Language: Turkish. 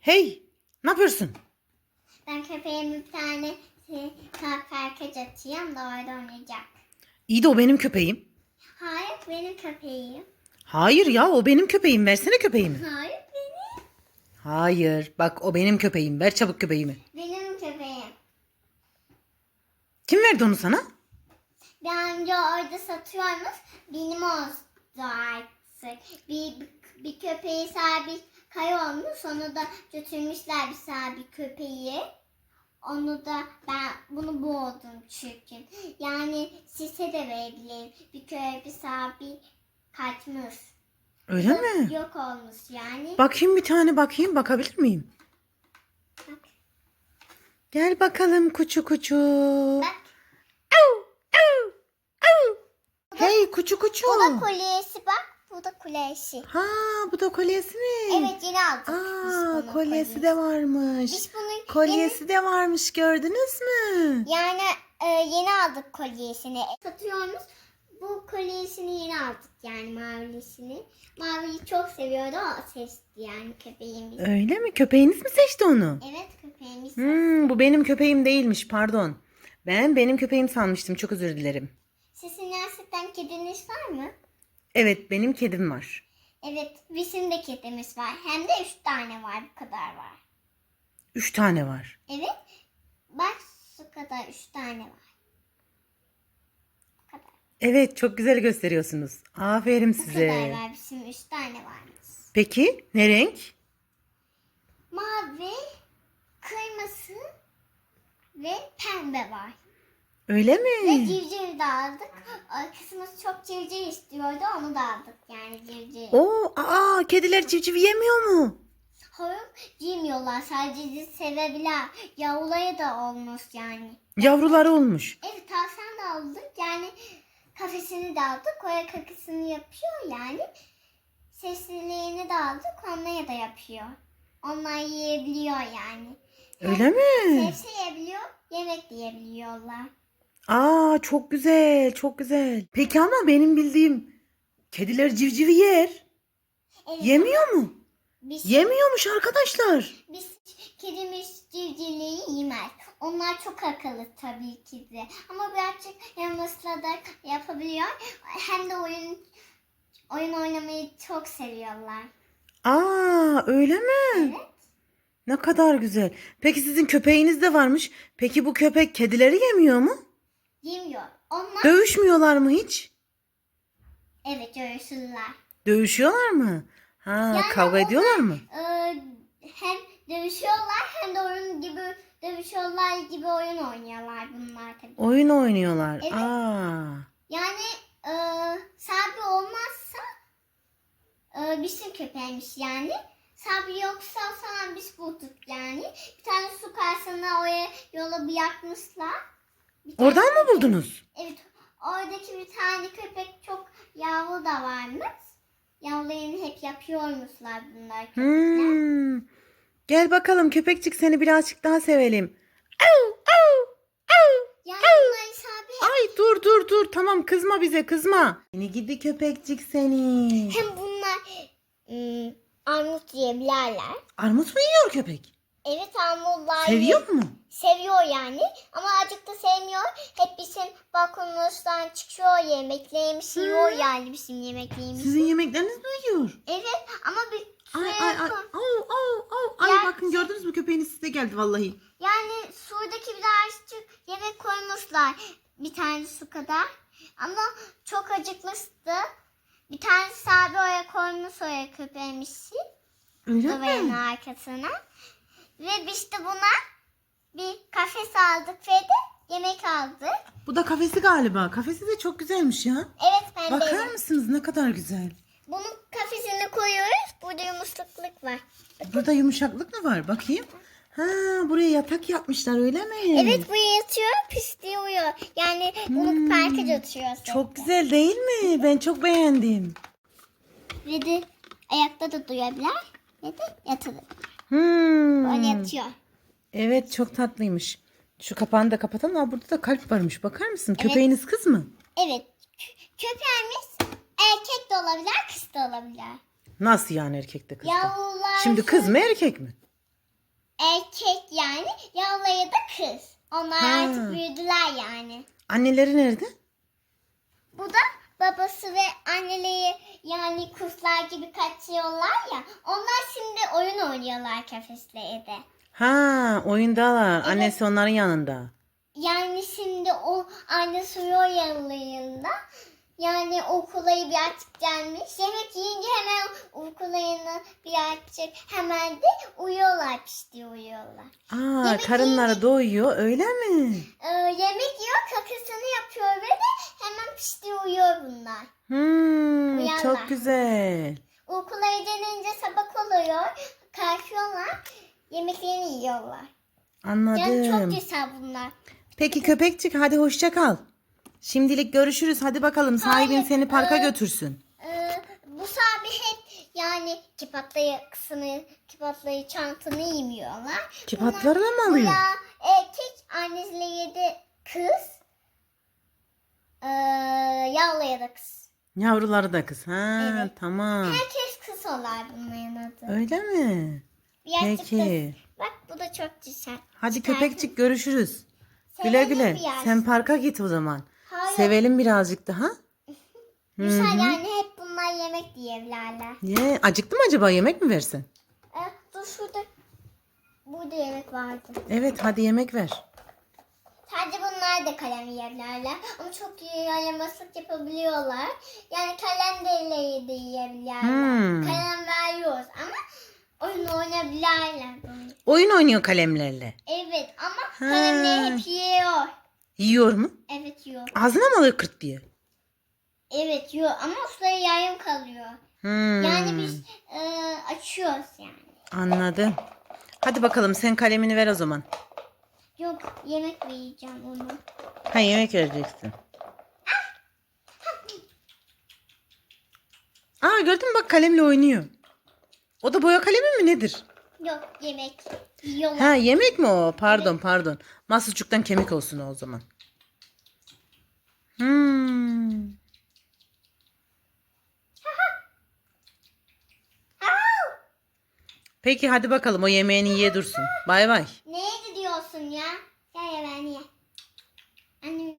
Hey ne yapıyorsun? Ben köpeğime bir tane herkes atayım da orada oynayacak. İyi de o benim köpeğim. Hayır benim köpeğim. Hayır ya o benim köpeğim. Versene köpeğimi. Hayır benim. Hayır bak o benim köpeğim. Ver çabuk köpeğimi. Benim köpeğim. Kim verdi onu sana? Ben önce orada satıyormuş. Benim oldu artık. Bir, bir, bir köpeği sahibi kaybolmuş. Onu da götürmüşler bir sahibi köpeği. Onu da ben bunu boğdum çünkü. Yani size de verebilirim. Bir köpeği sahibi kaçmış. Öyle yok, mi? Yok olmuş yani. Bakayım bir tane bakayım. Bakabilir miyim? Bak. Gel bakalım kuçu kuçu. Bak. Hey kuçu kuçu. Bu da kolyesi bak. Bu da kolyesi. Ha bu da kolyesi mi? Evet yeni aldık. biz Aa bunu, kolyesi de varmış. Biz bunu yeni- Kolyesi de varmış gördünüz mü? Yani e, yeni aldık kolyesini. Satıyormuş. Bu kolyesini yeni aldık yani mavilisini. Maviyi çok seviyordu o seçti yani köpeğimiz. Öyle mi? Köpeğiniz mi seçti onu? Evet köpeğimiz. Hmm, bu benim köpeğim değilmiş pardon. Ben benim köpeğim sanmıştım çok özür dilerim. Sizin gerçekten kediniz var mı? Evet benim kedim var. Evet bizim de kedimiz var. Hem de üç tane var bu kadar var. Üç tane var. Evet. Bak şu kadar üç tane var. Bu kadar. Evet çok güzel gösteriyorsunuz. Aferin Bu kadar size. var bizim üç tane varmış. Peki ne renk? Mavi, kırmızı ve pembe var. Öyle Ve mi? civciv de aldık. Kızımız çok civciv istiyordu onu da aldık yani civciv. Oo, aa kediler civciv yemiyor mu? Hayır yemiyorlar sadece sevebilen yavruları da olmuş yani. Yavruları olmuş. Evet tavşan da aldık yani kafesini de aldık. Koya kakasını yapıyor yani. Seslilerini de aldık onları da yapıyor. Onlar yiyebiliyor yani. Öyle mi? Sebze yiyebiliyor, yemek de yiyebiliyorlar. Aa çok güzel çok güzel. Peki ama benim bildiğim kediler civcivi yer. Evet, Yemiyor mu? Biz, Yemiyormuş arkadaşlar. biz kedimiz civcivleri yemez. Onlar çok akıllı tabii ki de. Ama birazcık yanlışla da yapabiliyor. Hem de oyun oyun oynamayı çok seviyorlar. Aa öyle mi? Evet. Ne kadar güzel. Peki sizin köpeğiniz de varmış. Peki bu köpek kedileri yemiyor mu? Yemiyor. Onlar Dövüşmüyorlar mı hiç? evet görüşürler. Dövüşüyorlar mı? Ha Yani kavga onlar- ediyorlar mı? Ee, hem dövüşüyorlar hem de oyun gibi dövüşüyorlar gibi oyun oynuyorlar bunlar tabii. Oyun oynuyorlar. Evet. Aa. Yani e, sahibi olmazsa e, bizim köpeğimiz yani. Sahibi yoksa sana biz bulduk yani. Bir tane su karşısına oraya yola tane- Oradan mı buldunuz? Evet. Oradaki bir tane köpek çok yavru da varmış. Yavrularını hep yapıyormuşlar bunlar köpekler. Hmm. Gel bakalım köpekçik seni birazcık daha sevelim. Au, au, au. Yani bunların sahibi Ay dur dur dur tamam kızma bize kızma. Seni gidi köpekçik seni. hem bunlar ım, armut yiyebilirler. Armut mu yiyor köpek? Evet armutlar Seviyor mu? Seviyor yani ama azıcık da sevmiyor. Hep bizim balkonumuzdan çıkıyor yemeklerimiz yiyor yani bizim yemeklerimiz. Sizin yemekleriniz mi yiyor? Evet ama bir Ay suya ay ay. Au au au. Ay Ya- bakın gördünüz mü köpeğiniz size geldi vallahi. Yani sudaki birazcık yemek koymuşlar. Bir tane su kadar. Ama çok acıkmıştı. Bir tane sahibi oraya koymuş oraya köpeğimizi. Öyle Duvarın mi? arkasına. Ve biz de buna bir kafes aldık ve de yemek aldık. Bu da kafesi galiba. Kafesi de çok güzelmiş ya. Evet ben de. Bakar mısınız ne kadar güzel. Bunun kafesini koyuyoruz. Burada yumuşaklık var. Burada yumuşaklık mı var? Bakayım. Ha buraya yatak yapmışlar öyle mi? Evet bu yatıyor pisliyor. Yani bunu Hmm. parka götürüyor. Çok güzel değil mi? Ben çok beğendim. Ve de ayakta da duyabilir. Ve de yatılır. Hmm. Böyle yatıyor. Evet çok tatlıymış. Şu kapağını da kapatalım. Aa, burada da kalp varmış. Bakar mısın? Köpeğiniz kız mı? Evet. Kö- Köpeğimiz erkek de olabilir, kız da olabilir. Nasıl yani erkekte kız? Yavrular... Şimdi kız mı erkek mi? erkek yani Yavlaya da kız. Onlar Ha. artık büyüdüler yani. Anneleri nerede? Bu da babası ve anneleri yani kuşlar gibi kaçıyorlar ya. Onlar şimdi oyun oynuyorlar kafeslerde. Ha oyundalar. Annesi onların yanında. Yani şimdi o anne suyu yanlarında. Yani uykuları birazcık gelmiş. Yemek yiyince hemen birazcık hemen de uyuyorlar pişti uyuyorlar. Aa Yemek karınları doyuyor öyle mi? Ee, yemek yiyor kakasını yapıyor ve de hemen pişti uyuyor bunlar. Hmm, Uyanlar. çok güzel. Uykuları denince sabah oluyor. Kalkıyorlar. Yemeklerini yiyorlar. Yani çok Anladım. güzel bunlar. Peki köpekçik hadi hoşça kal. Şimdilik görüşürüz. Hadi bakalım sahibin Hayır, seni parka ee, götürsün. Bu sahibi hep yani kipatlayı kısmı, kipatlayı çantanı yemiyorlar. Kipatlarla mı alıyor? ya erkek annesiyle de kız. Ee, yavlaya da kız. Yavruları da kız. Ha Evet. tamam. Herkes kız olar bunların adı. Öyle mi? Birazcık Peki. da- Bak bu da çok güzel. Hadi köpekçik görüşürüz. Güle Sevelim güle. biraz. Sen parka git o zaman. Hayır. Sevelim birazcık daha. Güzel yani yemek diyebilirler. Ye, acıktı mı acaba yemek mi versin? Ee, dur şurada. Burada yemek vardı. Evet hadi yemek ver. Sadece bunlar da kalem yiyebilirler. Ama çok iyi yaramazlık yapabiliyorlar. Yani kalem de de yiyebilirler. Hmm. Kalem veriyoruz ama oyun oynayabilirler. Oyun oynuyor kalemlerle. Evet ama kalemleri hep yiyor. Yiyor mu? Evet yiyor. Ağzına mı alıyor kırt diye? Evet yiyor ama uçları yarım kalıyor. Hmm, Yani biz e, açıyoruz yani. Anladım. Hadi bakalım sen kalemini ver o zaman. Yok yemek vereceğim onu. Ha yemek vereceksin. Aa gördün mü bak kalemle oynuyor. O da boya kalemi mi nedir? Yok yemek. Yiyorlar. Ha yemek mi o? Pardon pardon. Mahsuçuktan kemik olsun o zaman. Hmm. Peki hadi bakalım o yemeğini ye dursun. Bay bay. Neydi diyorsun ya? Gel ben ye.